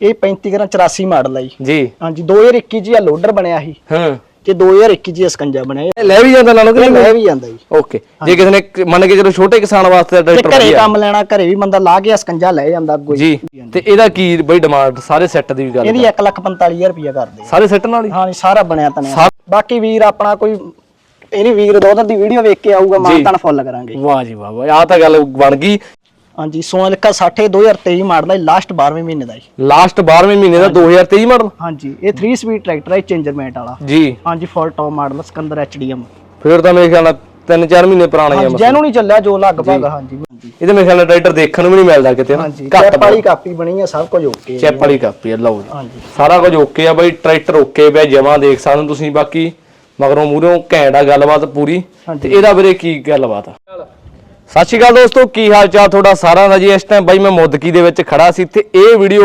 ਇਹ 35 gram 84 model ਆ ਜੀ। ਜੀ। ਹਾਂਜੀ 2021 ਚ ਆ ਲੋਡਰ ਬਣਿਆ ਸੀ ਹਾਂ। ਤੇ 2021 ਚ ਇਹ ਸਕੰਜਾ ਬਣਿਆ ਇਹ ਲੈ ਵੀ ਜਾਂਦਾ ਨਾਲੋਂ ਕਿ ਇਹ ਨਹੀਂ? ਲੈ ਵੀ ਜਾਂਦਾ ਜੀ। ਓਕੇ। ਜੇ ਕਿਸੇ ਨੇ ਕ- ਮੰਨ ਕੇ ਚਲੋ ਛੋਟੇ ਕਿਸਾਨ ਵਾਸਤੇ ਤੇ ਟਰੈਕਟਰ ਘਰੇ ਵਧੀਆ। ਕੰਮ ਲੈਣਾ ਘਰੇ ਵੀ ਬੰਦਾ ਲਾ ਕੇ ਸਕੰਜਾ ਲੈ ਜਾਂਦਾ ਅੱਗੋਂ। ਜੀ। ਤੇ ਇਹਦਾ ਕੀ ਬਈ ਡਿਮਾਂਡ ਸਾਰੇ ਸੈੱਟ ਦੀ ਵੀ ਗੱਲ ਇਹਦੀ 1,45,000 ਰੁਪਇਆ ਕਰਦੇ ਆ। ਸਾਰੇ ਸੈੱਟ ਨਾਲ ਹੀ? ਹਾਂ ਜੀ ਸਾਰਾ ਬਣਿਆ ਤਨੇ ਸਾ- ਬਾਕੀ ਵੀਰ ਆਪਣਾ ਕੋਈ ਇਹਨੀ ਵੀਰ ਦੋ ਦਿਨ ਦੀ ਵੀਡੀਓ ਵੇਖ ਕੇ ਆਊਗਾ ਮਾਨਤਾਨ ਫੁੱਲ ਕਰਾਂਗੇ। ਵਾਹ ਜੀ ਵਾਹ ਵਾਹ ਆਹ ਤਾਂ ਗੱਲ ਬਣ ਗਈ। ਹਾਂਜੀ ਸੋਨਾਲਿਕਾ 60 2023 ਮਾਡਲ ਹੈ ਲਾਸਟ 12ਵੇਂ ਮਹੀਨੇ ਦਾ ਜੀ। ਲਾਸਟ 12ਵੇਂ ਮਹੀਨੇ ਦਾ 2023 ਮਾਡਲ? ਹਾਂਜੀ ਇਹ 3 ਸਪੀਡ ਟਰੈਕਟਰ ਹੈ ਚੇਂਜਰ ਮੈਟ ਵਾਲਾ। ਜੀ। ਹਾਂਜੀ full top model Sikander HDM ਫਿਰ ਤਾਂ ਮੇਰੇ ਖਿਆਲ ਨਾਲ 3-4 ਮਹੀਨੇ ਪੁਰਾਣਾ ਹੀ ਬਸ। ਜੈਨੂੰ ਨਹੀਂ ਚੱਲਿਆ ਜੋ ਲਗਭਗ ਹਾਂਜੀ ਹਾਂਜੀ। ਇਹਦੇ ਮੇਰੇ ਖਿਆਲ ਨਾਲ ਟਰੈਕਟਰ ਦੇਖਣ ਨੂੰ ਵੀ ਨਹੀਂ ਮਿਲਦਾ ਕਿਤੇ ਹਾਂਜੀ ਘੱਟ ਚੈਪ ਵਾਲੀ ਕਾਪੀ ਬਣੀ ਹੈ ਸਭ ਕੁਝ ਓਕੇ ਚੈਪ ਵਾਲੀ ਕਾਪੀ ਆ ਲਓ ਜੀ। ਹਾਂਜੀ। ਸਾਰਾ ਕੁਝ ਓਕੇ ਆ ਬਾਈ ਟਰੈਕਟਰ ਓਕੇ ਪਿਆ ਜਮਾ ਦੇਖ ਸਕਦੇ ਹੋ ਤੁਸੀਂ। ਬਾਕੀ ਮਗਰੋਂ ਮੂਹਰੋਂ ਘੈਂਟ ਆ ਗੱਲਬਾਤ ਪੂਰੀ। ਤੇ ਇਹਦਾ ਵੀਰੇ ਕੀ ਗੱਲਬਾਤ ਆ? ਸਤਿ ਸ਼੍ਰੀ ਅਕਾਲ ਦੋਸਤੋ, ਕੀ ਹਾਲ ਚਾਲ ਤੁਹਾਡਾ ਸਾਰਿਆਂ ਦਾ ਜੀ? ਇਸ ਟਾਈਮ ਬਾਈ ਮੈਂ ਮੋਦਕੀ ਦੇ ਵਿੱਚ ਖੜਾ ਸੀ ਤੇ ਇਹ ਵੀਡੀਓ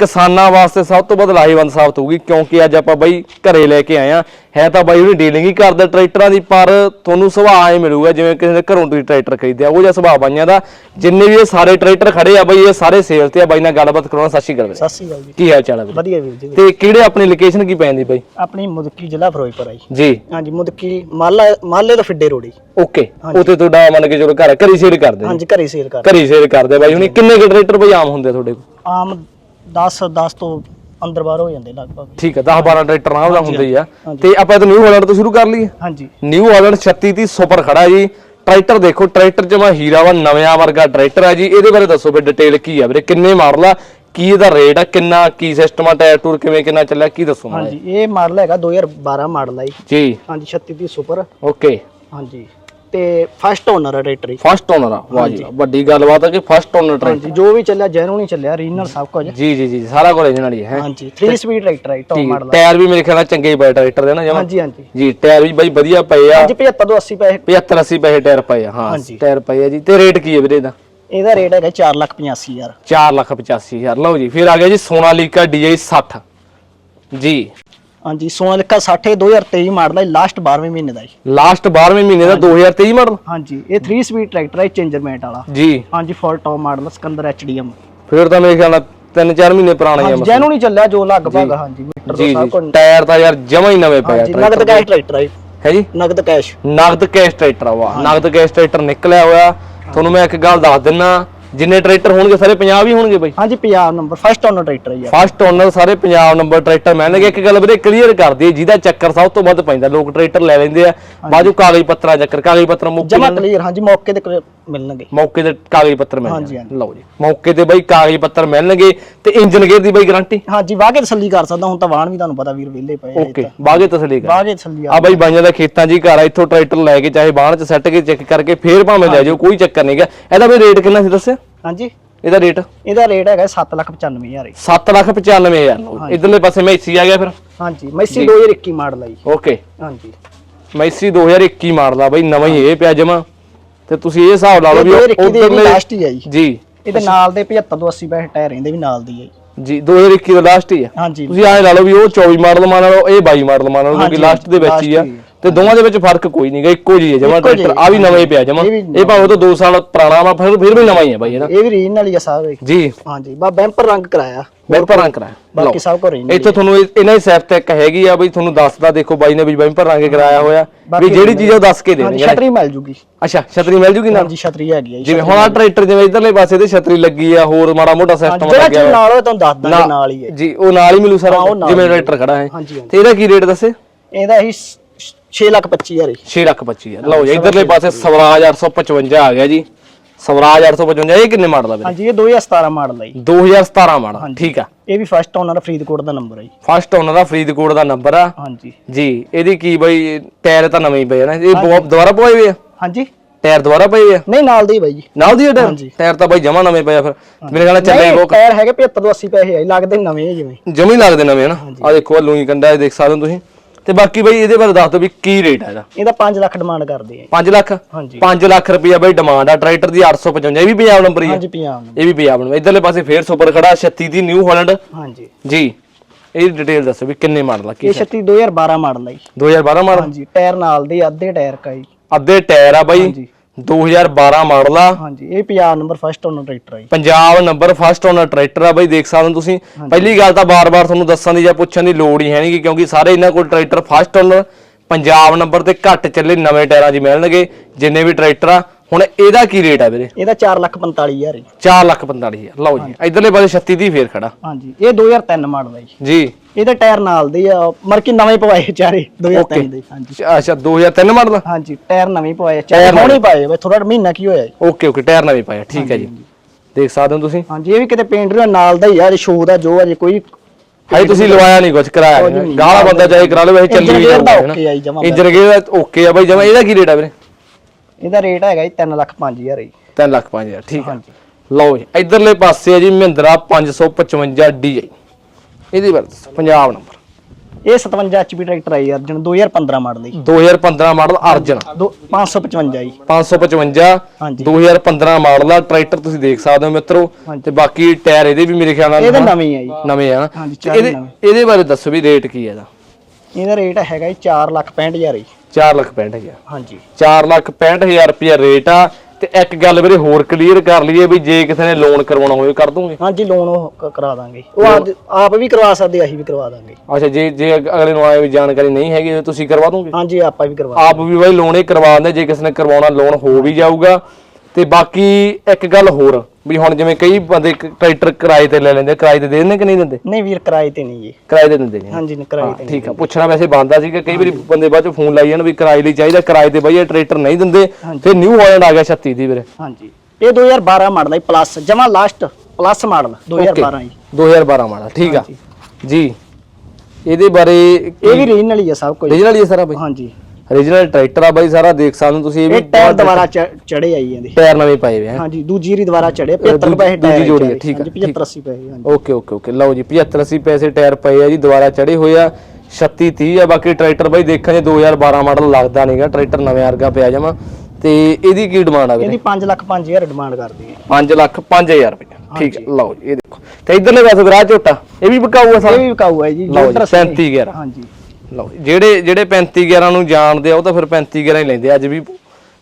ਕਿਸਾਨਾਂ ਵਾਸਤੇ ਸਭ ਤੋਂ ਵੱਧ ਲਾਹੇਵੰਦ ਸਾਬਤ ਹੋਊਗੀ ਕਿਉਂਕਿ ਅੱਜ ਆਪਾਂ ਬਾਈ ਘਰੇ ਲੈ ਕੇ ਆਏ ਆ ਹੈ ਤਾਂ ਬਾਈ ਉਹਨੇ ਡੀਲਿੰਗ ਹੀ ਕਰਦਾ ਟਰੈਕਟਰਾਂ ਦੀ ਪਰ ਤੁਹਾਨੂੰ ਸੁਭਾਅ ਐ ਮਿਲੂਗਾ ਜਿਵੇਂ ਕਿਸੇ ਨੇ ਘਰੋਂ ਤੁਸੀਂ ਟਰੈਕਟਰ ਖਰੀਦਿਆ ਉਹ ਜਿਹਾ ਸੁਭਾਅ ਬਾਈਆਂ ਦਾ ਜਿੰਨੇ ਵੀ ਇਹ ਸਾਰੇ ਟਰੈਕਟਰ ਖੜੇ ਆ ਬਾਈ ਇਹ ਸਾਰੇ ਸੇਲ ਤੇ ਆ ਬਾਈ ਨਾਲ ਗੱਲਬਾਤ ਕਰਾਉਣਾ ਸਤਿ ਸ਼੍ਰੀ ਅਕਾਲ ਵੀਰੇ। ਸਤਿ ਸ਼੍ਰੀ ਅਕਾਲ ਜੀ। ਕੀ ਹਾਲ ਚਾਲ ਹੈ ਵੀਰੇ? ਵਧੀਆ ਵੀਰ ਜੀ ਤੇ ਕਿਹੜੇ ਆਪਣੀ ਲੋਕੇਸ਼ਨ ਕੀ ਪੈਂਦੀ ਬਾਈ? ਆਪਣੀ ਮੁਦਕੀ ਜ਼ਿਲ੍ਹਾ ਫਿਰੋਜ਼ਪੁਰ ਹੈ ਜੀ। ਜੀ। ਹਾਂਜੀ ਮੁਦਕੀ ਮਾਲਾ ਮਾਲੇ ਤੋਂ ਫਿੱਡੇ ਰੋੜੀ ਓਕੇ ਉਤੇ ਤੁਹਾਡਾ ਮੰਨ ਕੇ ਚਲੋ ਘਰ ਘਰੀ ਸੇਲ ਕਰਦੇ ਨੇ? ਹਾਂਜੀ ਘਰੇ ਸੇਲ ਕਰ ਘਰੀ ਸੇਲ ਕਰਦੇ ਬਾਈ ਹੁਣੀ ਕਿੰਨੇ ਕੁ ਟਰੈਕਟਰ ਬਾਈ ਆਮ ਹੁੰਦੇ ਆ ਤੁਹਾਡੇ ਕੋਲ? ਆਮ 10 10 ਤੋਂ ਅੰਦਰ ਬਾਹਰ ਹੋ ਜਾਂਦੇ ਲਗਭਗ। ਠੀਕ ਹੈ 10 12 ਟਰੈਕਟਰ ਨਾਲ ਦਾ ਹੁੰਦੇ ਹੀ ਆ। ਤੇ ਆਪਾਂ ਇਹ ਨਿਊ ਹਾਲੈਂਡ ਤੋਂ ਸ਼ੁਰੂ ਕਰ ਲਈਏ। ਹਾਂਜੀ। ਨਿਊ ਹਾਲੈਂਡ 36 ਦੀ ਸੁਪਰ ਖੜਾ ਜੀ। ਟਰੈਕਟਰ ਦੇਖੋ ਟਰੈਕਟਰ ਜਮਾ ਹੀਰਾ ਵਾ ਨਵਿਆਂ ਵਰਗਾ ਟਰੈਕਟਰ ਹੈ ਜੀ। ਇਹਦੇ ਬਾਰੇ ਦੱਸੋ ਵੀ ਡਿਟੇਲ ਕੀ ਆ ਵੀਰੇ ਕਿੰਨੇ ਮਾਡਲ ਆ ਕੀ ਇਹਦਾ ਰੇਟ ਆ ਕਿੰਨਾ ਕੀ ਸਿਸਟਮ ਆ ਟਾਇਰ ਟੂਰ ਕਿਵੇਂ ਕਿੰਨਾ ਚੱਲਿਆ ਕੀ ਦੱਸੋ ਹਾਂਜੀ ਇਹ ਮਾਡਲ ਹੈਗਾ 2012 ਮਾਡਲ ਜੀ। ਜੀ। ਹਾਂਜੀ 36 ਦੀ ਸੁਪਰ। ਓਕੇ ਹਾਂਜੀ। ਤੇ ਫਸਟ ਓਨਰ ਹੈ ਟਰੈਕਟਰ ਜੀ ਫਸਟ ਓਨਰ ਆ ਵਾਹ ਜੀ ਵਾਹ। ਵੱਡੀ ਗੱਲਬਾਤ ਆ ਕਿ ਫਸਟ ਓਨਰ ਟਰੈਕਟਰ ਹਾਂਜੀ ਜੋ ਵੀ ਚੱਲਿਆ ਜੈਨੂ ਨਹੀਂ ਚੱਲਿਆ ਰੀਜਨਲ ਸਭ ਕੁਝ। ਜੀ ਜੀ ਜੀ ਸਾਰਾ ਕੁਝ ਇਹਨਾਂ ਦੀ ਹੈ। ਹਾਂਜੀ 3 ਸਪੀਡ ਟਰੈਕਟਰ ਹੈ ਟੌਪ ਠੀਕ ਮਾਡਲ ਟਾਇਰ ਵੀ ਮੇਰੇ ਖਿਆਲ ਨਾਲ ਚੰਗੇ ਹੀ ਪਏ ਟਰੈਕਟਰ ਦੇ ਨਾ ਜਮਾ। ਹਾਂਜੀ ਹਾਂਜੀ। ਜੀ ਟਾਇਰ ਵੀ ਬਾਈ ਵਧੀਆ ਪਏ ਆ। ਹਾਂਜੀ 75 ਤੋਂ 80 ਪੈਸੇ। 75 80 ਪੈਸੇ ਟਾਇਰ ਪਏ ਆ ਹਾਂ ਹਾਂਜੀ। ਟਾਇਰ ਪਏ ਆ ਜੀ। ਤੇ ਰੇਟ ਕੀ ਹੈ ਵੀਰੇ ਇਹਦਾ? ਇਹਦਾ ਰੇਟ ਹੈਗਾ 485000 4 ਲੱਖ 85 ਹਜ਼ਾਰ। ਲਓ ਜੀ ਫਿਰ ਆ ਗਿਆ ਜੀ ਸੋਨਾਲੀਕਾ DI 60 ਜੀ। ਹਾਂਜੀ ਸੋਨਾਲਿਕਾ 60 2023 ਮਾਡਲ ਹੈ ਲਾਸਟ 12ਵੇਂ ਮਹੀਨੇ ਦਾ ਜੀ। ਲਾਸਟ 12ਵੇਂ ਮਹੀਨੇ ਦਾ 2023 ਮਾਡਲ? ਹਾਂਜੀ ਇਹ 3 ਸਪੀਡ ਟਰੈਕਟਰ ਹੈ ਚੇਂਜਰ ਮੈਟ ਵਾਲਾ। ਜੀ। ਹਾਂਜੀ full top model Sikander HDM ਫਿਰ ਤਾਂ ਮੇਰੇ ਖਿਆਲ ਨਾਲ 3-4 ਮਹੀਨੇ ਪੁਰਾਣਾ ਹੀ ਜੈਨੂ ਨਹੀਂ ਚੱਲਿਆ ਜੋ ਲਗਭਗ ਹਾਂਜੀ ਮੀਟਰ ਜੀ ਸਭ ਕੁਝ। ਟਾਇਰ ਤਾਂ ਯਾਰ ਜਮਾ ਹੀ ਨਵੇਂ ਪਏ ਆ ਹਾਂਜੀ ਨਗਦ ਟਰੈਕਟਰ ਕੈਸ਼ ਟਰੈਕਟਰ ਹੈ ਹੈ ਜੀ? ਨਗਦ ਕੈਸ਼ ਨਗਦ ਕੈਸ਼ ਟਰੈਕਟਰ ਆ ਵਾ ਨਗਦ ਕੈਸ਼ ਟਰੈਕਟਰ ਨਿਕਲਿਆ ਹੋਇਆ। ਤੁਹਾਨੂੰ ਮੈਂ ਇੱਕ ਗੱਲ ਦੱਸ ਦਿੰਨਾ ਜਿੰਨੇ ਟਰੈਕਟਰ ਹੋਣਗੇ ਸਾਰੇ ਪੰਜਾਬ ਹੀ ਹੋਣਗੇ ਬਾਈ? ਹਾਂਜੀ 50 ਨੰਬਰ ਫਸਟ ਓਨਰ ਟਰੈਕਟਰ ਹੈ ਜੀ ਫਸਟ ਓਨਰ ਸਾਰੇ ਪੰਜਾਬ ਨੰਬਰ ਟਰੈਕਟਰ। ਮਿਲਣਗੇ ਇੱਕ ਗੱਲ ਵੀਰੇ ਕਲੀਅਰ ਕਰ ਦਈਏ ਜਿਹਦਾ ਚੱਕਰ ਸਭ ਤੋਂ ਵੱਧ ਪੈਂਦਾ ਲੋਕ ਟਰੈਕਟਰ ਲੈ ਲੈਂਦੇ ਆ। ਬਾਜੂ ਕਾਗਜ਼ ਪੱਤਰਾਂ ਚੱਕਰ ਕਾਗਜ਼ ਪੱਤਰ ਮੁੱਕ ਜਮਾ ਕਲੀਅਰ ਹਾਂਜੀ ਮੌਕੇ ਤੇ ਮਿਲਣਗੇ। ਮੌਕੇ ਤੇ ਕਾਗਜ਼ ਪੱਤਰ ਮਿਲ ਹਾਂਜੀ, ਜਾਣਗੇ ਲਓ ਜੀ ਮੌਕੇ ਤੇ ਬਾਈ ਕਾਗਜ਼ ਪੱਤਰ ਮਿਲਣਗੇ ਤੇ ਇੰਜਨ ਗੇਅਰ ਦੀ ਬਾਈ ਗਾਰੰਟੀ ਹਾਂਜੀ ਵਾਹ ਕੇ ਤਸੱਲੀ ਕਰ ਸਕਦਾ ਹੁਣ ਤਾਂ ਵਾਹਣ ਵੀ ਤੁਹਾਨੂੰ ਪਤਾ ਵੀਰ ਵਿਹਲੇ ਪਏ ਓਕੇ ਬਾਗੇ ਤਸਲੀ ਕਰ। ਵਾਹ ਕੇ ਤਸੱਲੀ ਆ। ਬਾਈ ਬਾਈਆਂ ਦਾ ਖੇਤਾਂ ਹੀ ਘਰ ਆ ਇੱਥੋਂ ਟਰੈਕਟਰ ਲੈ ਕੇ ਚਾਹੇ ਬਾਹਣ 'ਚ ਸੱਟ ਕੇ ਚੈੱਕ ਕਰਕੇ ਫੇਰ ਭਾਵੇਂ ਲੈ ਜਾਓ ਕੋਈ ਚੱਕਰ ਨਹੀਂਗਾ ਇਹਦਾ ਵੀ ਰੇਟ ਕਿੰਨਾ ਸੀ ਦੱਸਿਆ? ਹਾਂਜੀ। ਇਹਦਾ ਰੇਟ ਇਹਦਾ ਰੇਟ ਹੈਗਾ 795000 7 ਲੱਖ 95 ਹਜ਼ਾਰ। ਲਓ ਇਧਰਲੇ ਪਾਸੇ ਮੈਸੀ ਆ ਗਿਆ ਫਿਰ। ਹਾਂਜੀ ਮੈਸੀ 2021 ਮਾਡਲ ਜੀ। ਓਕੇ। ਹਾਂਜੀ। ਮੈਸੀ 2021 ਮਾਡਲ ਆ ਬਾਈ ਨਵਾਂ ਹੀ ਇਹ ਪਿਆ ਜਮਾ। ਤੇ ਤੁਸੀਂ ਇਹ ਹਿਸਾਬ ਲਾ ਲਓ ਵੀ 2021 ਦੀ ਉੱਧਰਲੇ- ਲਾਸਟ ਹੀ ਹੈ ਜੀ। ਜੀ। ਇਹਦੇ ਨਾਲ ਦੇ 75 ਤੋਂ 80 ਪੈਸੇ ਟਾਇਰ ਇਹਦੇ ਵੀ ਨਾਲ ਦੀ ਹੈ ਜੀ। ਜੀ 2021 ਦਾ ਲਾਸਟ ਹੀ ਆ। ਹਾਂਜੀ। ਤੁਸੀਂ ਐਂ ਲਾ ਲਓ ਵੀ ਉਹ 24 ਮਾਡਲ ਮੰਨ ਲਓ ਇਹ 22 ਮਾਡਲ ਮੰਨ ਲਓ ਕਿਉਂਕਿ ਲਾਸਟ ਦੇ ਵਿੱਚ ਹੀ ਆ। ਤੇ ਦੋਵਾਂ ਦੇ ਵਿੱਚ ਫ਼ਰਕ ਕੋਈ ਨਹੀਂਗਾ ਇੱਕੋ ਜੀ ਹੈ ਜਮਾ ਇੱਕੋ ਜਿਹੀ ਟਰੈਕਟਰ ਆ ਵੀ ਨਵਾਂ ਹੀ ਪਿਆ ਜਮਾ। ਇਹ ਵੀ ਇਹ ਭਾਵੇਂ ਉਹ ਤੋਂ 2 ਸਾਲ ਪੁਰਾਣਾ ਵਾ ਫਿਰ ਫਿਰ ਵੀ ਨਵਾਂ ਹੀ ਹੈ ਬਾਈ ਇਹਦਾ ਇਹ ਵੀ ਰੀਜਨਲ ਹੀ ਆ ਸਾਰੇ ਜੀ। ਹਾਂਜੀ ਬਾ ਬੈਂਪਰ ਰੰਗ ਕਰਾਇਆ। ਬੈਂਪਰ ਰੰਗ ਕਰਾਇਆ। ਬਾਕੀ ਸਭ ਕੋ ਰੀਜਨਲ ਇੱਥੇ ਤੁਹਾਨੂੰ ਇਹ- ਇਹਨਾਂ ਦੀ ਸੈਫਟ ਇੱਕ ਹੈਗੀ ਆ ਬਈ ਤੁਹਾਨੂੰ ਦੱਸਦਾ ਦੇਖੋ ਬਾਈ ਨੇ ਵੀ ਬੈਂਪਰ ਰੰਗ ਕਰਾਇਆ ਹੋਇਆ। ਵੀ ਬਾਕੀ ਜਿਹੜੀ ਚੀਜ਼ ਉਹ ਦੱਸ ਕੇ ਹਾਂਜੀ ਦੇਣੀ ਛਤਰੀ ਮਿਲ ਜੂਗੀ। ਅੱਛਾ ਛਤਰੀ ਮਿਲ ਜੂਗੀ ਨਾਲ? ਹਾਂਜੀ ਛਤਰੀ ਹੈਗੀ ਆ ਜੀ ਜਿਵੇਂ ਹੁਣ ਆ ਟਰੈਕਟਰ ਜਿਵੇਂ ਇਧਰਲੇ ਪਾਸੇ ਤੇ ਛਤਰੀ ਲੱਗੀ ਆ ਹੋਰ ਮਾੜਾ ਮੋਟਾ ਸਿਸਟਮ ਜਿਹੜਾ ਲੱਗਿਆ ਚੀਜ਼ ਹੋਇਆ। ਨਾਲ ਹੋਏ ਤੁਹਾਨੂੰ ਦੱਸ ਦਾਂਗੇ ਨਾਲ ਹੀ ਹੈ। ਜੀ ਉਹ ਨਾਲ ਹੀ ਮਿਲੂ ਸਾਰਾ ਹਾਂ, ਉਹ ਨਾਲ ਜਿਵੇਂ ਹੀ ਟਰੈਕਟਰ ਖੜਾ ਹੈ। ਹਾਂਜੀ, ਹਾਂਜੀ। ਤੇ ਇਹਦਾ ਕੀ ਰੇਟ ਦੱਸੇ? ਇਹਦਾ ਹੀ 6 ਲੱਖ 25 ਹਜ਼ਾਰ 6 ਲੱਖ 25 ਹਜ਼ਾਰ। ਲਓ ਜੀ ਇਧਰਲੇ ਪਾਸੇ ਸਵਰਾਜ 855 ਆ ਗਿਆ ਜੀ। ਸਵਰਾਜ 855 ਇਹ ਕਿੰਨੇ ਮਾਡਲ ਦਾ ਵੀਰੇ? ਹਾਂਜੀ ਇਹ 2017 ਮਾਡਲ ਹੈ ਜੀ। 2017 ਮਾਡਲ ਠੀਕ ਆ। ਇਹ ਵੀ ਫਸਟ ਓਨਰ ਫਰੀਦਕੋਟ ਦਾ ਨੰਬਰ ਹੈ ਜੀ। ਫਸਟ ਓਨਰ ਦਾ ਫਰੀਦਕੋਟ ਦਾ ਨੰਬਰ ਆ। ਹਾਂਜੀ। ਜੀ ਇਹਦੀ ਕੀ ਬਈ ਟਾਇਰ ਤਾਂ ਨਵੇਂ ਹੀ ਪਏ ਆ ਨਾ? ਇਹ ਦੁਬਾਰਾ ਪਵਾਏ ਹੋਏ ਆ? ਹਾਂਜੀ। ਟਾਇਰ ਦੁਬਾਰਾ ਪਏ ਆ? ਨਹੀਂ ਨਾਲ ਦੇ ਹੀ ਬਾਈ ਜੀ। ਨਾਲ ਦੀ ਆ ਟਾਇਰ। ਟਾਇਰ ਤਾਂ ਬਾਈ ਜਮਾ ਨਵੇਂ ਪਏ ਆ ਫਿਰ। ਮੇਰੇ ਨਾਲ ਚੱਲੇ ਬਹੁਤ ਟਾਇਰ ਹੈਗੇ 75 ਤੋਂ 80 ਪੈਸੇ ਆ ਲੱਗਦੇ ਨਵੇਂ ਆ ਜਿਵੇਂ। ਜਮੀ ਲੱਗਦੇ ਨਵੇਂ ਹਨਾ ਆ ਦੇਖੋ ਲੂਈ ਕੰਡਾ ਇਹ ਦੇਖ ਸਕਦੇ ਹੋ ਤੁਸੀਂ। ਤੇ ਬਾਕੀ ਬਈ ਇਹਦੇ ਬਾਰੇ ਦੱਸ ਦਿਓ ਵੀ ਕੀ ਰੇਟ ਹੈ ਇਹਦਾ। ਇਹਦਾ 5 ਲੱਖ ਡਿਮਾਂਡ ਕਰਦੇ ਆ 5 ਲੱਖ? ਹਾਂਜੀ। 5 ਲੱਖ ਰੁਪਇਆ ਬਈ ਡਿਮਾਂਡ ਆ ਟਰੈਕਟਰ ਦੀ 855 ਇਹ ਵੀ ਪੰਜਾਬ ਨੰਬਰ ਹੀ ਆ। ਹਾਂਜੀ 50 ਨੂੰ ਇਹ ਵੀ ਪੰਜਾਬ ਨੰਬਰ ਇਧਰਲੇ ਪਾਸੇ ਫੇਰ ਸੁਪਰ ਖੜਾ 36 ਦੀ ਨਿਊ ਹਾਲੈਂਡ ਹਾਂਜੀ। ਜੀ ਇਹ ਡਿਟੇਲ ਦੱਸੋ ਵੀ ਕਿੰਨੇ ਮਾਡਲ ਆ ਕੀ ਇਹ 36 2012 ਮਾਡਲ ਹੈ ਜੀ। 2012 ਮਾਡਲ ਹਾਂਜੀ ਟਾਇਰ ਨਾਲ ਦੇ ਅੱਧੇ ਟਾਇਰ ਕਾ ਜੀ। ਅੱਧੇ ਟਾਇਰ ਆ ਬਾਈ। ਹਾਂਜੀ। 2012 ਮਾਡਲ ਆ। ਹਾਂਜੀ ਇਹ Punjab number first owner tractor ਆ ਜੀ। Punjab number first owner tractor ਆ ਬਾਈ ਦੇਖ ਸਕਦੇ ਹੋ ਤੁਸੀਂ। ਪਹਿਲੀ ਗੱਲ ਤਾਂ ਬਾਰ-ਬਾਰ ਤੁਹਾਨੂੰ ਦੱਸਣ ਦੀ ਜਾਂ ਪੁੱਛਣ ਦੀ ਲੋੜ ਹੀ ਹੈ ਨਹੀਂ ਕਿਉਂਕਿ ਸਾਰੇ ਇਹਨਾਂ ਕੋਲ tractor first owner Punjab number ਤੇ ਘੱਟ ਚੱਲੇ ਨਵੇਂ ਟਾਇਰਾਂ 'ਚ ਮਿਲਣਗੇ ਜਿੰਨੇ ਵੀ ਟਰੈਕਟਰ ਆ। ਹੁਣ ਇਹਦਾ ਕੀ ਰੇਟ ਆ ਵੀਰੇ? ਇਹਦਾ 445000 ਜੀ। 4 ਲੱਖ 45000 ਲਓ ਜੀ ਇਧਰਲੇ ਪਾਸੇ 36 ਦੀ ਫੇਰ ਖੜਾ। ਹਾਂਜੀ ਇਹ 2003 ਮਾਡਲ ਹੈ ਜੀ। ਜੀ। ਇਹਦੇ ਟਾਇਰ ਨਾਲ ਦੇ ਆ ਮਰ ਕੇ ਨਵੇਂ ਪਵਾਏ ਚਾਰੇ 2003 ਦੇ ਹਾਂਜੀ। ਅੱਛਾ 2003 ਮਾਡਲ? ਹਾਂਜੀ ਟਾਇਰ ਨਵੇਂ ਪਵਾਏ ਚਾਰੇ ਹੁਣੇ ਪਾਏ ਬਈ ਥੋੜਾ ਮਹੀਨਾ ਕੀ ਹੋਇਆ ਜੀ। ਓਕੇ ਓਕੇ ਟਾਇਰ ਨਵੇਂ ਪਾਇਆ ਠੀਕ ਹੈ ਜੀ। ਦੇਖ ਸਕਦੇ ਹੋ ਤੁਸੀਂ? ਹਾਂਜੀ ਇਹ ਵੀ ਕਿਤੇ ਪੇਂਟ ਦਾ ਨਾਲ ਦਾ ਹੀ ਆ ਸ਼ੋਅ ਦਾ ਜੋ ਅਜੇ ਕੋਈ ਹਾਈ ਤੁਸੀਂ ਲਵਾਇਆ ਨਹੀਂ ਕੁਝ ਕਰਾਇਆ ਗਾਲਾ ਬੰਦਾ ਚਾਹੇ ਕਰਾ ਲਵੇ ਚੱਲੀ ਇੰਜਨ ਵੀ ਗੇਅਰ ਦਾ ਜਾਊਗਾ ਓਕੇ ਆਈ ਜਮਾ ਇੰਜਨ ਗੇਅਰ ਓਕੇ ਆ ਬਾਈ ਜਮਾ ਇਹਦਾ ਕੀ ਰੇਟ ਆ ਵੀਰੇ? ਇਹਦਾ ਰੇਟ ਹੈਗਾ ਜੀ 3 ਲੱਖ 5000 ਜੀ। 3 ਲੱਖ 5000 ਠੀਕ ਹੈ ਲਓ ਜੀ ਇਧਰਲੇ ਪਾਸੇ ਆ ਜੀ ਮਹਿੰਦਰਾ 555 DI ਇਹਦੀ ਵਰਤ ਪੰਜਾਬ ਨੰਬਰ। ਇਹ 57 HP ਟਰੈਕਟਰ ਹੈ ਜੀ ਅਰਜਨ 2015 ਮਾਡਲ ਦੀ 2015 ਮਾਡਲ ਅਰਜਨ। ਦੋ- 555 ਜੀ। 555 ਹਾਂਜੀ। 2015 ਮਾਡਲ ਦਾ ਟਰੈਕਟਰ ਤੁਸੀਂ ਦੇਖ ਸਕਦੇ ਹੋ ਮਿੱਤਰੋ। ਤੇ ਬਾਕੀ ਟਾਇਰ ਇਹਦੇ ਵੀ ਮੇਰੇ ਖਿਆਲ ਨਾਲ ਇਹਦਾ ਨਵੇਂ ਆ ਜੀ। ਨਵੇਂ ਆ ਇਹਦੇ। ਇਹਦੇ ਬਾਰੇ ਦੱਸੋ ਵੀ ਰੇਟ ਕੀ ਹੈ ਇਹਦਾ। ਇਹਦਾ ਰੇਟ ਹੈਗਾ ਜੀ 4 ਲੱਖ 65000 ਜੀ। 4 ਲੱਖ 65000 ਹਾਂਜੀ। 4 ਲੱਖ 65000 ਰੁਪਇਆ ਰੇਟ ਆ ਤੇ ਇੱਕ ਗੱਲ ਵੀਰੇ ਹੋਰ ਕਲੀਅਰ ਕਰ ਲਈਏ ਵੀ ਜੇ ਕਿਸੇ ਨੇ ਲੋਨ ਕਰਵਾਉਣਾ ਹੋਵੇ ਕਰ ਦੋਗੇ। ਹਾਂਜੀ ਲੋਨ ਉਹ ਕ- ਕਰਾ ਦਾਂਗੇ। ਉਹ ਆਪ ਆਪ ਵੀ ਕਰਵਾ ਸਕਦੇ ਅਸੀਂ ਵੀ ਕਰਵਾ ਦਾਂਗੇ। ਅੱਛਾ ਜੇ ਜੇ ਅਗ- ਅਗਲੇ ਨੂੰ ਆਏ ਵੀ ਜਾਣਕਾਰੀ ਨਹੀਂ ਹੈਗੀ ਤਾਂ ਤੁਸੀਂ ਕਰਵਾ ਦੋਗੇ? ਹਾਂਜੀ ਆਪਾਂ ਵੀ ਕਰਵਾ ਆਪ ਵੀ ਬਾਈ ਲੋਨ ਹੀ ਕਰਵਾ ਦਿੰਦੇ ਜੇ ਕਿਸੇ ਨੇ ਕਰਵਾਉਣਾ ਲੋਨ ਹੋ ਵੀ ਜਾਊਗਾ। ਤੇ ਬਾਕੀ ਇੱਕ ਗੱਲ ਹੋਰ ਵੀ ਹੁਣ ਜਿਵੇਂ ਕਈ ਬੰਦੇ ਕ- ਟਰੈਕਟਰ ਕਿਰਾਏ ਤੇ ਲੈ ਲੈਂਦੇ ਕਿਰਾਏ ਤੇ ਦੇ ਦਿੰਦੇ ਕਿ ਨਹੀਂ ਦਿੰਦੇ? ਨਹੀਂ ਵੀਰ ਕਿਰਾਏ ਤੇ ਨਹੀਂ ਜੀ। ਕਿਰਾਏ ਤੇ ਦਿੰਦੇ ਨੇ ਹਾਂਜੀ ਨਹੀਂ ਕਿਰਾਏ ਤੇ ਨਹੀਂ ਠੀਕ ਆ। ਪੁੱਛਣਾ ਵੈਸੇ ਬੰਦਾ ਸੀਗਾ ਕਈ ਵਾਰੀ ਬੰਦੇ ਬਾਅਦ ਚ ਫੋਨ ਲਾਈ ਜਾਣ ਵੀ ਕਿਰਾਏ ਲਈ ਚਾਹੀਦਾ ਕਿਰਾਏ ਤੇ ਬਾਈ ਇਹ ਟਰੈਕਟਰ ਨਹੀਂ ਦਿੰਦੇ ਫਿਰ ਨਿਊ ਹਾਲੈਂਡ ਆ ਗਿਆ 36 ਦੀ ਵੀਰੇ। ਹਾਂਜੀ। ਇਹ 2012 ਮਾਡਲ ਹੈ ਪਲੱਸ ਜਮਾ ਲਾਸਟ ਪਲੱਸ ਮਾਡਲ 2012 ਜੀ। 2012 ਮਾਡਲ ਠੀਕ ਆ। ਜੀ। ਇਹਦੇ ਬਾਰੇ ਇਹ ਵੀ ਰੀਜਨਲ ਹੀ ਆ ਸਭ ਕੁਝ। ਰੀਜਨਲ ਹੀ ਆ ਸਾਰਾ ਬਾਈ। ਹਾਂਜੀ। ਰੀਜਨਲ ਟਰੈਕਟਰ ਆ ਬਾਈ ਸਾਰਾ ਦੇਖ ਸਕਦੇ ਹੋ ਤੁਸੀਂ ਇਹ ਇਹ ਵੀ ਟਾਇਰ ਦੁਬਾਰਾ ਚੜੇ ਆਈ ਇਹਦੇ। ਟਾਇਰ ਨਵੇਂ ਪਾਏ ਹੋਏ ਆ। ਹਾਂਜੀ ਦੂਜੀ ਰੀ ਦੁਬਾਰਾ ਚੜੇ 75 ਪੈਸੇ ਦੂਜੀ ਟਾਇਰ ਜੋੜੀ ਹੈ, ਠੀਕ ਆ, 75 80 ਪੈਸੇ ਹਾਂਜੀ। ਓਕੇ ਓਕੇ ਓਕੇ ਲਓ ਜੀ 75 80 ਪੈਸੇ ਟਾਇਰ ਪਏ ਆ ਜੀ ਦੁਬਾਰਾ ਚੜੇ ਹੋਏ ਆ 36 30 ਆ ਬਾਕੀ ਟਰੈਕਟਰ ਬਾਈ ਦੇਖਾਂ ਜੇ 2012 ਮਾਡਲ ਲੱਗਦਾ ਨਹੀਂਗਾ ਟਰੈਕਟਰ ਨਵੇਂ ਵਰਗਾ ਪਿਆ ਜਾਵਾਂ ਤੇ ਇਹਦੀ ਕੀ ਡਿਮਾਂਡ ਆ ਵੀਰੇ? ਇਹਦੀ 5 ਲੱਖ 5000 ਡਿਮਾਂਡ ਕਰਦੀ ਹੈ। 5 ਲੱਖ 5000 ਰੁਪਏ ਠੀਕ ਹੈ ਲਓ ਜੀ ਇਹ ਦੇਖੋ। ਤੇ ਇਧਰਲੇ ਪਾਸੇ ਵਿਰਾਜ ਝੋਟਾ ਇਹ ਵੀ ਬਕਾਊ ਆ ਇਹ ਸਾਰਾ ਵੀ ਵਿਕਾਊ ਹੈ ਜੀ ਲਓ ਜੀ ਲੋਡਰ 37 11 ਹਾਂਜੀ। ਲਓ ਜੀ, ਜਿਹੜੇ ਜਿਹੜੇ 35 11 ਨੂੰ ਜਾਣਦੇ ਆ ਉਹ ਤਾਂ ਫਿਰ 35 11 ਹੀ ਲੈਂਦੇ ਆ ਅੱਜ ਵੀ।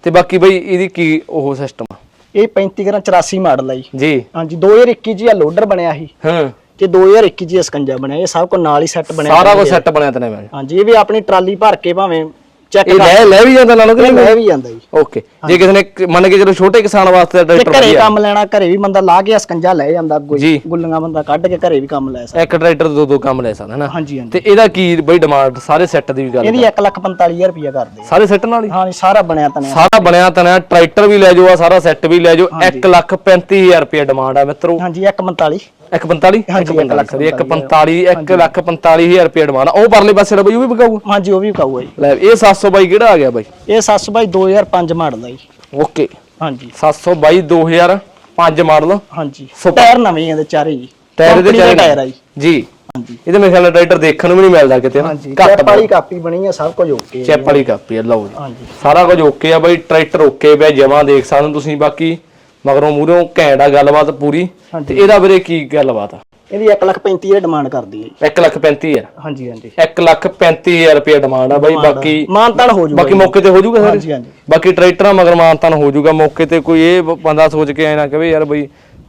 ਤੇ ਬਾਕੀ ਬਈ ਇਹਦੀ ਕੀ ਉਹ ਸਿਸਟਮ ਆ? ਇਹ 35 ਗ੍ਰਾਮ 84 ਮਾਡਲ ਹੈ ਜੀ। ਜੀ। ਹਾਂਜੀ 2021 ਚ ਇਹ ਲੋਡਰ ਬਣਿਆ ਸੀ। ਹਾਂ। ਤੇ 2021 ਚ ਇਹ ਸਕੰਜਾ ਬਣਿਆ ਇਹ ਸਭ ਕੋ ਨਾਲ ਹੀ ਸੈੱਟ ਬਣਿਆ ਸਾਰਾ ਕੁਝ ਸੈੱਟ ਬਣਿਆ ਤਨੇ ਮੈਂ। ਹਾਂਜੀ ਇਹ ਵੀ ਆਪਣੀ ਟਰਾਲੀ ਭਰ ਕੇ ਭਾਵੇਂ ਚੈੱਕ ਇਹ ਲੈ ਲੈ ਵੀ ਜਾਂਦਾ ਨਾਲੋਂ ਕਿ ਨਹੀਂ ਲੈ ਵੀ ਜਾਂਦਾ ਜੀ। ਓਕੇ ਜੇ ਕਿਸੇ ਨੇ ਕ- ਮੰਨ ਕੇ ਚਲੋ ਛੋਟੇ ਕਿਸਾਨ ਵਾਸਤੇ ਤੇ ਟਰੈਕਟਰ ਘਰੇ ਵਧੀਆ। ਕੰਮ ਲੈਣਾ ਘਰੇ ਵੀ ਬੰਦਾ ਲਾ ਕੇ ਸਕੰਜਾ ਲੈ ਜਾਂਦਾ ਅੱਗੋਂ ਜੀ। ਹੀ ਗੁੱਲੀਆਂ ਬੰਦਾ ਕੱਢ ਕੇ ਘਰੇ ਵੀ ਕੰਮ ਲੈ ਸਕਦਾ। ਇੱਕ ਟਰੈਕਟਰ ਦੋ ਦੋ ਕੰਮ ਲੈ ਸਕਦਾ ਨਾ ਹਾਂਜੀ ਹਾਂਜੀ। ਤੇ ਇਹਦਾ ਕੀ ਬਈ ਡਿਮਾਂਡ ਸਾਰੇ ਸੈੱਟ ਦੀ ਵੀ ਗੱਲ ਇਹਦੀ 145000 ਰੁਪਇਆ ਕਰਦੇ ਸਾਰੇ ਸੈੱਟ ਨਾਲ ਹੀ? ਹਾਂਜੀ ਸਾਰਾ ਬਣਿਆ ਤਨਿਆ ਸਾਰਾ ਬਣਿਆ ਤਨਿਆ ਟਰੈਕਟਰ ਵੀ ਲੈ ਜਾਓ ਆ ਸਾਰਾ ਸੈੱਟ ਵੀ ਲੈ ਜਾਓ 1 ਲੱਖ 35000 ਰੁਪਏ ਡਿਮਾਂਡ ਆ ਮਿੱਤਰੋ। ਹਾਂਜੀ 145 145 ਹਾਂਜੀ, ਇੱਕ ਲੱਖ 145 1 ਲੱਖ 45000 ਰੁਪਏ ਡਿਮਾਂਡ ਆ ਉਹ ਪਰਲੇ ਪਾਸੇ ਦਾ ਬਈ ਉਹ ਵੀ ਬਕਾਊ ਹਾਂਜੀ ਉਹ ਵੀ ਵਿਕਾਊ ਹੈ ਜੀ। ਲੈ ਇਹ 700 ਬਾਈ ਕਿਹੜਾ ਆ ਗਿਆ ਬਾਈ? ਇਹ 700 ਬਾਈ 2005 ਮਾਡਲ ਹੈ ਜੀ। ਓਕੇ। ਹਾਂਜੀ। 722 2005 ਮਾਡਲ। ਹਾਂਜੀ। Super. ਟਾਇਰ ਨਵੇਂ ਇਹਦੇ ਚਾਰੇ ਜੀ। ਟਾਇਰ ਦੇ Company ਦਾ ਚਾਰੇ ਟਾਇਰ ਆ ਜੀ। ਜੀ। ਹਾਂਜੀ। ਇਹਦੇ ਮੇਰੇ ਖਿਆਲ ਨਾਲ ਟਰੈਕਟਰ ਦੇਖਣ ਨੂੰ ਵੀ ਨਹੀਂ ਮਿਲਦਾ ਕਿਤੇ ਨਾ। ਹਾਂਜੀ। ਘੱਟ ਚੈਪ ਵਾਲੀ ਕਾਪੀ ਬਣੀ ਹੈ ਸਭ ਕੁਝ ਓਕੇ ਚੈਪ ਵਾਲੀ ਕਾਪੀ ਆ ਲਓ ਜੀ। ਹਾਂਜੀ। ਸਾਰਾ ਕੁਝ ਓਕੇ ਆ ਬਾਈ ਟਰੈਕਟਰ ਓਕੇ ਪਿਆ ਜਮਾ ਦੇਖ ਸਕਦੇ ਹੋ ਤੁਸੀਂ। ਬਾਕੀ ਮਗਰੋਂ ਮੂਹਰੋਂ ਘੈਂਟ ਆ ਗੱਲਬਾਤ ਪੂਰੀ ਤੇ ਇਹਦਾ ਵੀਰੇ ਕੀ ਗੱਲਬਾਤ ਆ? ਇਹਦੀ 135000 ਡਿਮਾਂਡ ਕਰਦੀ ਹੈ ਜੀ। 1 ਲੱਖ 35000 ਹਾਂਜੀ ਹਾਂਜੀ। 1 ਲੱਖ 35000 ਰੁਪਏ ਡਿਮਾਂਡ ਆ ਬਾਈ ਬਾਕੀ ਮਾਨਤਾਨ ਹੋ ਜੂਗਾ ਬਾਕੀ ਮੌਕੇ ਤੇ ਹੋ ਜਾਊਗਾ ਸਰ? ਹਾਂਜੀ ਹਾਂਜੀ। ਬਾਕੀ ਟਰੈਕਟਰਾਂ ਮਗਰ ਮਾਨਤਾਨ ਹੋ ਜਾਊਗਾ ਮੌਕੇ ਤੇ ਕੋਈ ਇਹ ਬੰਦਾ ਸੋਚ ਕੇ ਐ ਨਾ ਕਹੇ ਯਾਰ ਬਈ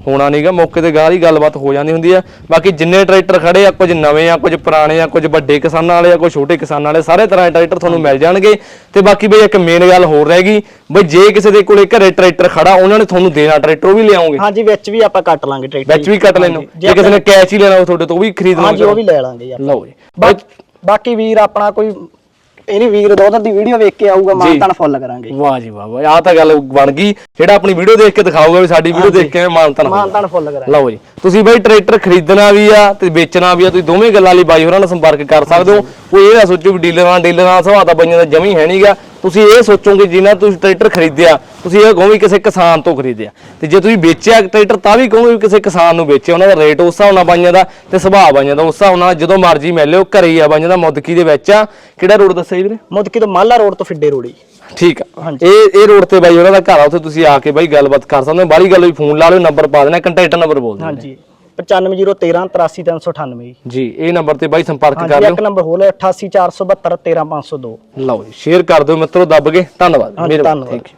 ਹੋਣਾ ਨਹੀਂਗਾ ਮੌਕੇ ਤੇ ਗਾਹ ਗੱਲਬਾਤ ਹੋ ਜਾਂਦੀ ਹੁੰਦੀ ਆ। ਬਾਕੀ ਜਿੰਨੇ ਟਰੈਕਟਰ ਖੜੇ ਆ ਕੁਝ ਨਵੇਂ ਆ ਕੁਝ ਪੁਰਾਣੇ ਆ ਕੁਝ ਵੱਡੇ ਕਿਸਾਨਾਂ ਵਾਲੇ ਆ ਕੁਝ ਛੋਟੇ ਕਿਸਾਨਾਂ ਵਾਲੇ ਸਾਰੇ ਤਰ੍ਹਾਂ ਦੇ ਟਰੈਕਟਰ ਤੁਹਾਨੂੰ ਮਿਲ ਜਾਣਗੇ। ਤੇ ਬਾਕੀ ਬਈ ਇੱਕ ਮੇਨ ਗੱਲ ਹੋਰ ਰਹਿ ਗਈ ਬਈ ਜੇ ਕਿਸੇ ਦੇ ਕੋਲੇ ਘਰੇ ਟਰੈਕਟਰ ਖੜਾ ਉਹਨਾਂ ਨੇ ਤੁਹਾਨੂੰ ਦੇਣਾ ਟਰੈਕਟਰ ਉਹ ਵੀ ਲਿਆਉਂਗੇ। ਹਾਂਜੀ ਵਿੱਚ ਵੀ ਆਪਾਂ ਕੱਟ ਲਾਂਗੇ ਟਰੈਕਟਰ ਵਿੱਚ ਵੀ ਕੱਟ ਲੈਣੋ ਜੇ ਕਿਸੇ ਨੇ ਕੈਸ਼ ਹੀ ਲੈਣਾ ਉਹ ਤੁਹਾਡੇ ਤੋਂ ਉਹ ਵੀ ਖਰੀਦ ਹਾਂਜੀ ਲਓਗੇ ਉਹ ਵੀ ਲੈ ਲਾਂਗੇ ਯਾਰ ਲਓ ਜੀ। ਬਾਕੀ ਵੀਰ ਆਪਣਾ ਕੋਈ ਇਹਨੀ ਵੀਰ ਦੋ ਦਿਨ ਦੀ ਵੀਡੀਓ ਵੇਖ ਕੇ ਆਊਗਾ ਮਾਨਤਾਨ ਫੁੱਲ ਕਰਾਂਗੇ। ਵਾਹ ਜੀ ਵਾਹ ਵਾਹ। ਆਹ ਤਾਂ ਗੱਲ ਬਣ ਗਈ। ਜਿਹੜਾ ਆਪਣੀ ਵੀਡੀਓ ਦੇਖ ਕੇ ਦਿਖਾਊਗਾ ਵੀ ਸਾਡੀ ਵੀਡੀਓ ਦੇਖ ਕੇ ਮਾਨਤਨ ਮਾਨਤਾਨ ਫੁੱਲ ਕਰਾਂਗੇ। ਲਓ ਜੀ। ਤੁਸੀਂ ਬਈ ਟਰੈਕਟਰ ਖਰੀਦਣਾ ਵੀ ਆ ਤੇ ਵੇਚਣਾ ਵੀ ਆ ਤੁਸੀਂ ਦੋਵੇਂ ਗੱਲਾਂ ਲਈ ਬਾਈ ਹੋਰਾਂ ਨਾਲ ਸੰਪਰਕ ਕਰ ਸਕਦੇ ਹੋ। ਕੋਈ ਇਹ ਨਾ ਸੋਚੋ ਵੀ ਡੀਲਰਾਂ ਡੀਲਰਾਂ ਸੁਭਾਅ ਤਾਂ ਬਈਆਂ ਦਾ ਜਮੀ ਹੈ ਨਹੀਂਗਾ ਤੁਸੀਂ ਇਹ ਸੋਚੋਗੇ ਜਿਨ੍ਹਾਂ ਤੁਸੀਂ ਟਰੈਕਟਰ ਖਰੀਦਿਆ ਤੁਸੀਂ ਇਹ ਕਹੋਗੇ ਕਿਸੇ ਕਿਸਾਨ ਤੋਂ ਖਰੀਦਿਆ। ਤੇ ਜੇ ਤੁਸੀਂ ਵੇਚਿਆ ਟਰੈਕਟਰ ਤਾਂ ਵੀ ਕਹੋਗੇ ਕਿਸੇ ਕਿਸਾਨ ਨੂੰ ਵੇਚਿਆ ਉਹਨਾਂ ਦਾ ਰੇਟ ਉਸ ਹਿਸਾਬ ਨਾਲ ਬਾਈਆਂ ਦਾ ਤੇ ਸੁਭਾਅ ਬਾਈਆਂ ਦਾ ਉਸ ਹਿਸਾਬ ਨਾਲ ਜਦੋਂ ਮਰਜ਼ੀ ਮਿਲ ਲਿਓ ਘਰੇ ਹੀ ਆ ਬਾਈਆਂ ਦਾ ਮੁੱਦਕੀ ਦੇ ਵਿੱਚ ਆ। ਕਿਹੜਾ ਰੋਡ ਦੱਸਿਆ ਜੀ ਵੀਰੇ? ਮੁਦਕੀ ਤੋਂ ਮਾਲਾ ਰੋਡ ਤੋਂ ਫਿੱਡੇ ਰੋੜੀ ਠੀਕ ਆ। ਇਹ ਇਹ ਰੋਡ ਤੇ ਬਾਈ ਉਹਨਾਂ ਦਾ ਘਰ ਆ ਉੱਥੇ ਤੁਸੀਂ ਆ ਕੇ ਬਾਈ ਗੱਲਬਾਤ ਕਰ ਸਕਦੇ ਹੋ। ਬਾਹਲੀ ਗੱਲ ਵੀ ਫੋਨ ਲਾ ਲਿਓ ਨੰਬਰ ਪਾ ਦੇਣਾ ਕੰਟੈਕਟ ਨੰਬਰ ਬੋਲ ਦਿਓ। ਹਾਂਜੀ। 95013 83398 ਜੀ। ਇਹ ਨੰਬਰ ਤੇ ਬਾਈ ਸੰਪਰਕ ਕਰ ਲਿਓ। ਇੱਕ ਨੰਬਰ ਹੋਰ ਹੈ 88472 13502 ਲਓ ਜੀ ਸ਼ੇਅਰ ਕਰ ਦਿਓ ਮਿੱਤਰੋ ਦੱਬ ਕੇ ਧੰਨਵਾਦ ਹਾਂਜੀ, ਮਿਹਰਬਾਨੀ। ਧੰਨਵਾਦ। Thank you